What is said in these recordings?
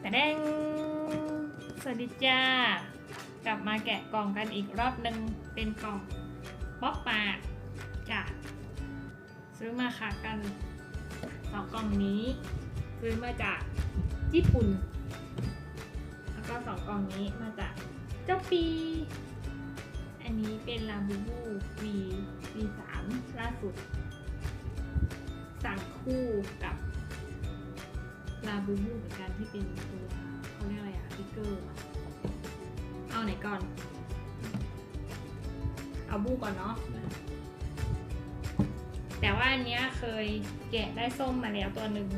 แต่แดงสวัสดีจ้ากลับมาแกะกล่องกันอีกรอบหนึ่งเป็นกล่องป๊อปปาดจ้ะซื้อมาค่ะกันสองกล่องนี้ ซื้อมาจากญี่ปุ่น แล้วก็สองกล่องนี้มาจากเจ้าปี อันนี้เป็นลาบูบู V V สามล่าสุด สั่งคู่กับ ลาบูบูเหมือนกันที่เป็นตัวเขาเรียกอะไรอะฟิกเกอร์เอาไหนก่อน เอาบูก่อนเนาะแต่ว่าอันเนี้ยเคยแกะได้ส้มมาแล้วตัวหนึ่ง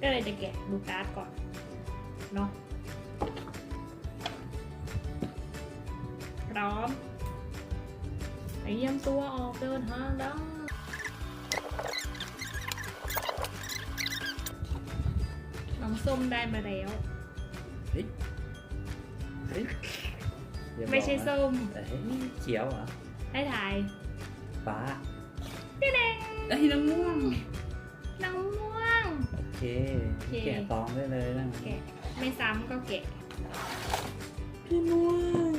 ก็เลยจะแกะดูการ์ดก่อนเนาะพร้อมเตรียมตัวออกเดินทางได้ องส้มได้มาแล้ว เฮ้ยเฮ้ยอย่าบอกนะไม่ใช่ส้มเฮ้ยเขียวเหรอให้ถ่ายฟ้าพี่แดงเอ้ยน้ำม่วง น้องม่วง โอเค โอเค แกะตองได้เลยนะแกะไม่ซ้ำก็แกะพี่ม่วง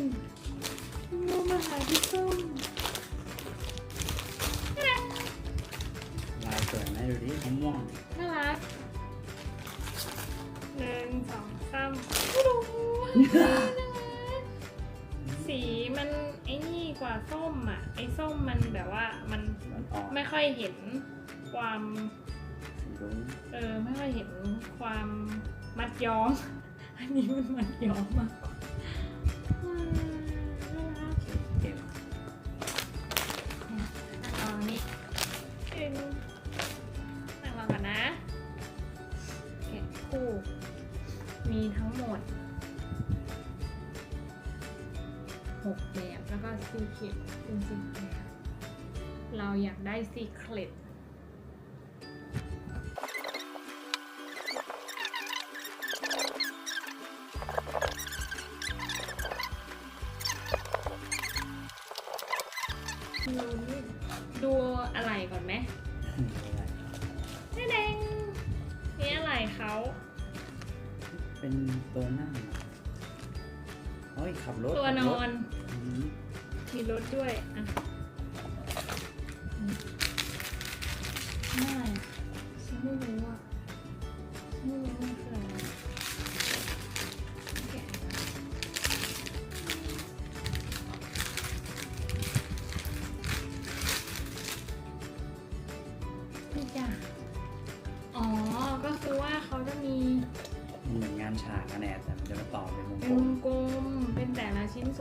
พี่ม่วงมาหาพี่ส้มลายสวยไหมดูดิน้ำม่วงน่ารัก หนึ่งสองสามสีมันไอ้นี่กว่าส้มอะ ไอ้ส้มมันแบบว่ามันมันออกไม่ค่อยเห็นความสีรุ้งเออไม่ค่อยเห็นความมัดย้อม อันนี้มันมัดย้อมมากกว่าอืมน่ารักเก็บเอาอันนี้ดึงนั่งรอก่อนนะแกะคู่ มีทั้งหมดหกแบบ แล้วก็ซีเคร็ตเป็นสีแบบเราอยากได้ซีเคร็ต เป็นตัวนั่งเฮ้ยขับรถตัวนอขับรถน อืมมีรถด้วยอะ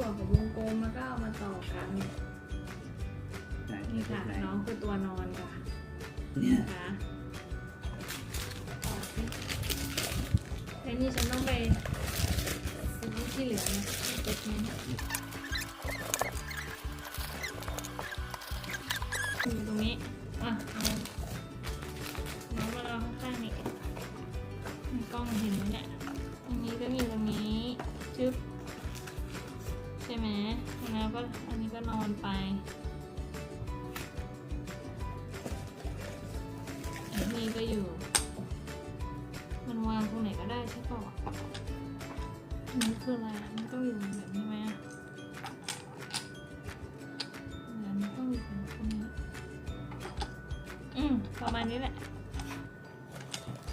ส่วนของวงกลมแล้วก็เอามาต่อกัน ไหนนี่ค่ะ ไหนน้องคือตัวนอนค่ะเนี่ยนะคะต่อสิแล้วนี่ฉันต้องไปซื้อที่เหลือนะเก็บเงินอยู่ นี้ก็อยู่ มันวางตรงไหนก็ได้ใช่ป่ะอันนี้คืออะไรมันต้องอยู่แบบนี้ไหมอะเดี๋ยวมันต้องอยู่แบบตรงนี้อืมประมาณนี้แหละ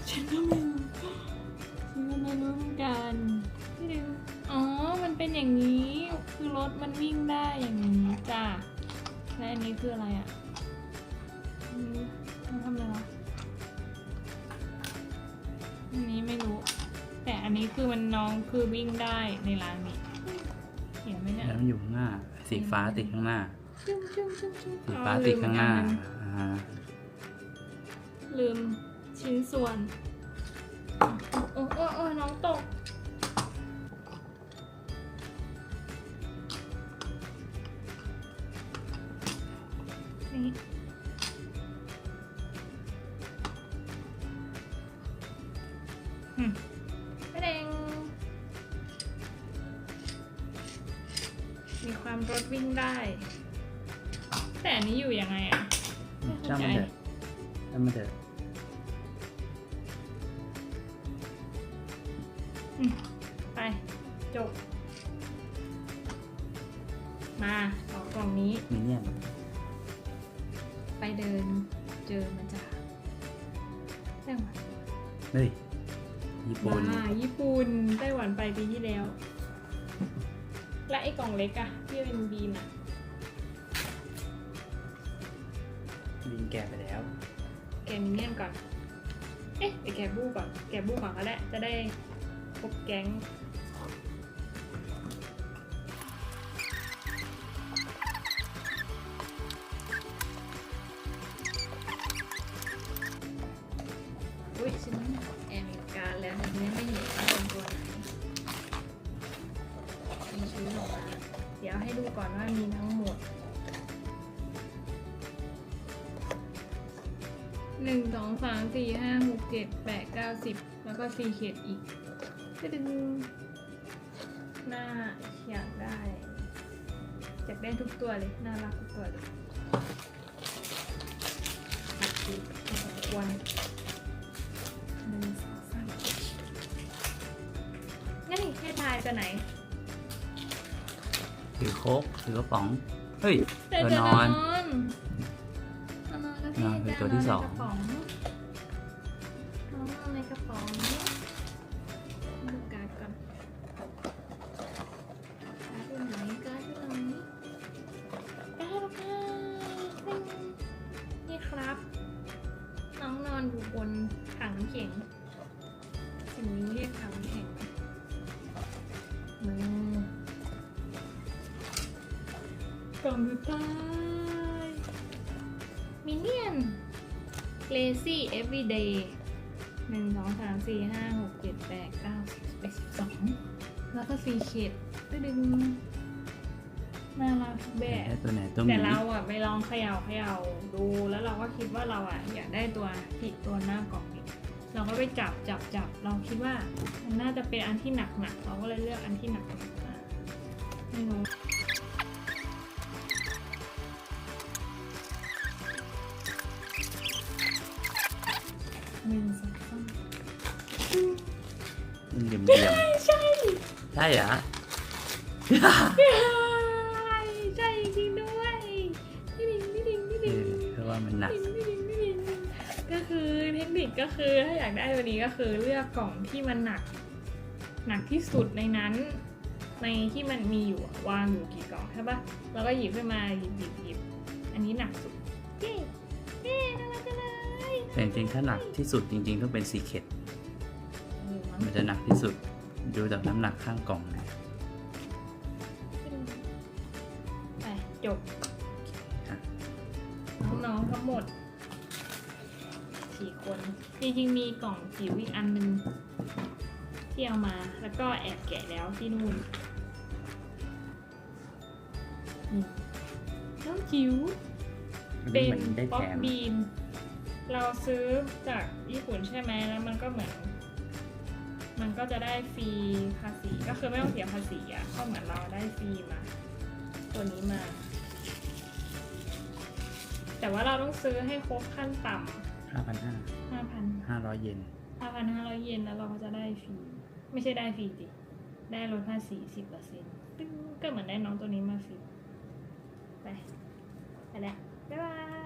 ฉันก็ไม่รู้ฉันก็ไม่รู้เหมือนกันพี่ดิวอ๋อ มันเป็นอย่างนี้ คือรถมันวิ่งได้อย่างนี้จ้ะและอันนี้คืออะไรอะ นนี้คือมันน้องคือวิ่งได้ในร้านนี้เห็นไหมเนี่ย แล้วมันอยู่ข้างหน้า สีฟ้าติดข้างหน้าจุ้มจุ้มจุ้มจุ้มสีฟ้าติดข้างหน้าอ่าลืมชิ้นส่วนโอ้โอ้โอ้น้องตก นี่อืม มีความรถวิ่งได้ แต่อันนี้อยู่ยังไงอะไม่เข้าช่างใจมันเถอะช่างมันเถอะอืมไป จบ มาสองกล่องนี้มิเนี่ยนไปเดินเจอมาจากไต้หวันเฮ้ย ญี่ปุ่น มาญี่ปุ่นไต้หวันไปปีที่แล้ว และไอ้กล่องเล็กอะที่เป็นบีมอะบินแกะไปแล้ว แกมินเนี่ยนก่อน เอ๊ะเดี๋ยวแกบูก่อน แกบูก่อนก็ได้ จะได้ครบแก๊ง อนว่ามีทั้งหมดหนึ่งสองสามสี่ห้าหกเจ็ดแปดเก้าสิบแล้วก็สี่เขตอีกก็ดึงหน้าอยากได้อยากได้ทุกตัวเลย น่ารักทุกตัวเลยตัดสิพอสมควรหนึ่งสองสามงั้นอีกให้ทายตัวไหน ถือโค้กถือกระป๋อง เฮ้ยแต่ตัวนจะนนออนนเอานอนแล้วพี่นอนเป็นจะตัวที่นนสองในกระป๋องน้อง นอนในกระป๋องดูการ์ดก่อนการ์ดอยู่ไหนการ์ดอยู่ไหนการ์ดอยู่ไหนนี่ครับ น้องนอนอยู่บนถังน้ำแข็งสิ่งนี้เรียกถังน้ำแข็งมือ กล่องสุดท้าย มินเนี่ยน lazy everyday หนึ่งสองสามสี่ห้าหกเจ็ดแปดเก้าสิบสิบเอ็ดสิบสองแล้วก็สี่เขตก็ดึงน่ารักทุกแบบได้ตัวไหนตัวหมีแต่เราอะไปลองเขย่าเขย่าดู แล้วเราก็คิดว่าเราอะอยากได้ตัวผิดตัวหน้ากล่องนี้เราก็ไปจับจับจับเราคิดว่า มันน่าจะเป็นอันที่หนักหนักๆเราก็เลยเลือกอันที่หนักหนักมาไม่รู้ ใช่เหรอ ใช่จริงด้วยนี่ดิงนี่ดิงนี่เอดิงอเพราะว่ามันหนักก็คือเทคนิคก็คือถ้าอยากได้วันนี้ก็คือเลือกกล่องที่มันหนัก หนักที่สุดในนั้น ในที่มันมีอยู่อะวางอยู่กี่กล่องใช่ปะแล้วก็หยิบขึ้นมาหยิบหยิบหยิบอันนี้หนักสุดเย้เย้น่ารักจังเลยแต่จริงๆถ้าหนักที่สุดจริง ๆ ต้องเป็นซีเคดเออมั้งมันจะหนักที่สุด ดูจากน้ำหนักข้างกล่องนะไปจบอะน้องๆทั้งหมดสี่คน จริงๆมีกล่องจิ๋วอีกอันหนึงที่เอามา แล้วก็แอบแกะแล้วที่นู่นนี่น้องจิ๋วอันเป็นี้นมันได้ป๊อแถปมบีนเราซื้อจากญี่ปุ่นใช่ไหมแล้วมันก็เหมือน มันก็จะได้ฟรีภาษีก็คือไม่ต้องเสียภาษีอะก็เหมือนเราได้ฟรีมา ตัวนี้มา แต่ว่าเราต้องซื้อให้ครบขั้นต่ำห้าพันห้าห้าพันห้าร้อยเยนห้าพันห้าร้อยเยนแล้วเราก็จะได้ฟรี ไม่ใช่ได้ฟรีดิได้ลดภาษีสิบเปอร์เซ็นต์ก็เหมือนได้น้องตัวนี้มาฟรี ไป ไปแล้วบ๊ายบาย